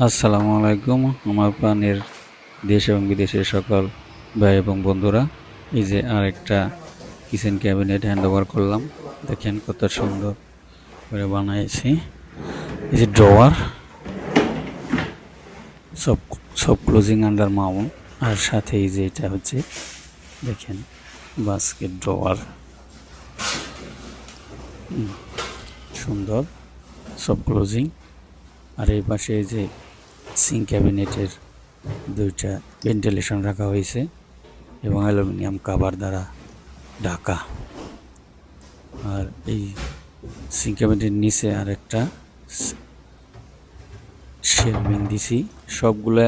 আসসালামু আলাইকুম, আমার প্রাণের দেশ এবং বিদেশের সকল ভাই এবং বন্ধুরা। এই যে আরেকটা কিচেন ক্যাবিনেট হ্যান্ড ওভার করলাম। দেখেন কত সুন্দর করে বানাইছি। এই যে ড্রয়ার, সব সব ক্লোজিং আন্ডার মাউন্ট। আর সাথে এই যে এটা হচ্ছে, দেখেন বাস্কেট ড্রয়ার সুন্দর, সব ক্লোজিং আর এই পাশে যে সিং ক্যাবিনেটের দুইটা ভেন্টিলেশন রাখা হয়েছে এবং অ্যালুমিনিয়াম কাভার দ্বারা ঢাকা। আর এই সিং ক্যাবিনেটের নিচে আর একটা শেলভিং দিছি। সবগুলা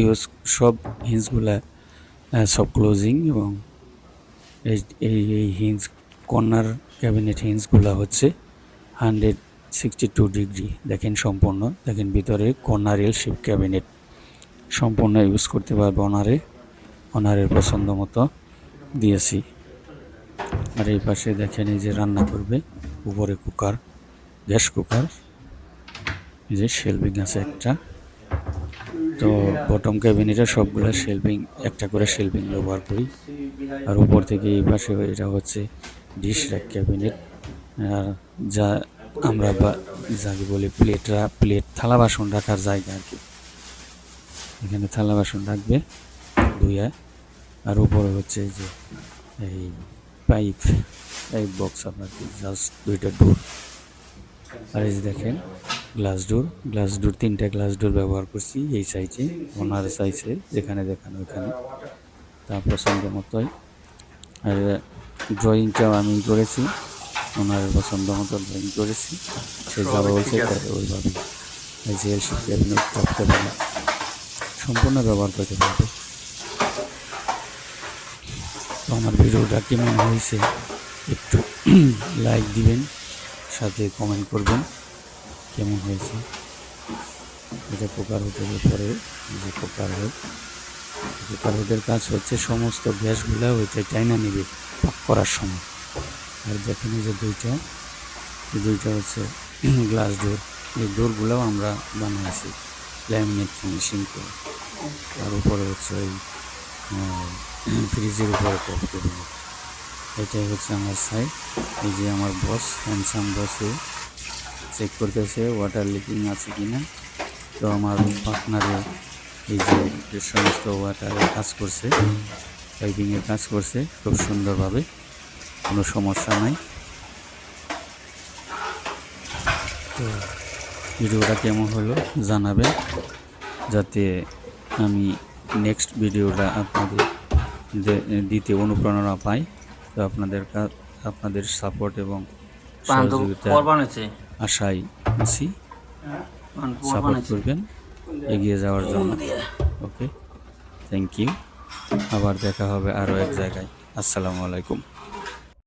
ইউজ, সব হিন্সগুলা সব ক্লোজিং এবং এই এই এই হিন্স, কর্নার ক্যাবিনেট হিন্সগুলা হচ্ছে হান্ড্রেড সিক্সটি টু ডিগ্রি। দেখেন সম্পূর্ণ। দেখেন ভিতরে কর্নারেল শিপ ক্যাবিনেট। সম্পূর্ণ ইউজ করতে পারবে অনারে। অনারের পছন্দ মতো দিয়েছি। আর এই পাশে দেখেন এই যে রান্না করবে। উপরে কুকার, গ্যাস কুকার। এই যে শেলভিং আছে একটা। তো বটম ক্যাবিনেটে সবগুলো শেলভিং, একটা করে শেলভিং ব্যবহার করি। আর উপর থেকে এই পাশে এটা হচ্ছে ডিশ র্যাক ক্যাবিনেট। আর যা আমরা বা যাকে বলি প্লেটরা, প্লেট, থালা বাসন রাখার জায়গা আর কি। এখানে থালা বাসন রাখবে ধুয়ে আর উপরে হচ্ছে যে এই পাইপ পাইপ বক্স আপনার কি, জাস্ট দুইটা ডোর। আর এই যে দেখেন, গ্লাস ডোর। গ্লাস ডোর, তিনটা গ্লাস ডোর ব্যবহার করছি এই সাইজে, ওনার সাইজে, যেখানে দেখানো ওইখানে। তার পছন্দ মতোই। আর ড্রয়িংটাও আমি করেছি। ওনার পছন্দ মতো ড্রয়িং করেছি। সে যা বলছে ওইভাবে। এই যে এলসি ক্যাবিনেট পারে সম্পূর্ণ ব্যবহার করতে পারবে। তো আমার ভিডিওটা কেমন হয়েছে একটু লাইক দিবেন সাথে কমেন্ট করবেন কেমন হয়েছে। এটা পোকার হোটেলের পরে যে পোকার হোক পোকার হোটের কাজ হচ্ছে সমস্ত গ্যাসগুলো ওইটা টাইনা নেবে পাক করার সময়। আর দেখেন যে দুইটা দুইটা হচ্ছে গ্লাস ডোর এই ডোরগুলোও আমরা বানিয়েছি ল্যামিনেট ফিনিশিং করে। তার উপরে হচ্ছে ওই ফ্রিজের উপরে কেবিনেট এটাই হচ্ছে আমার সাইড। এই যে আমার বস হ্যান্ডসাম বসে চেক করতেছে ওয়াটার লিকিং আছে কি না তো আমার পার্টনারে এই যে সমস্ত ওয়াটারে কাজ করছে পাইপিংয়ের কাজ করছে, খুব সুন্দরভাবে। কোনো সমস্যা নাই। তো ভিডিওটা কেমন হলো জানাবে যাতে আমি নেক্সট ভিডিওটা আপনাদের দিতে অনুপ্রেরণা পাই তো আপনাদের কা- আপনাদের সাপোর্ট এবং সহযোগিতা আশায় আছি। সাপোর্ট করবেন এগিয়ে যাওয়ার জন্য। ওকে থ্যাংক ইউ আবার দেখা হবে আরও এক জায়গায়। আসসালামু আলাইকুম।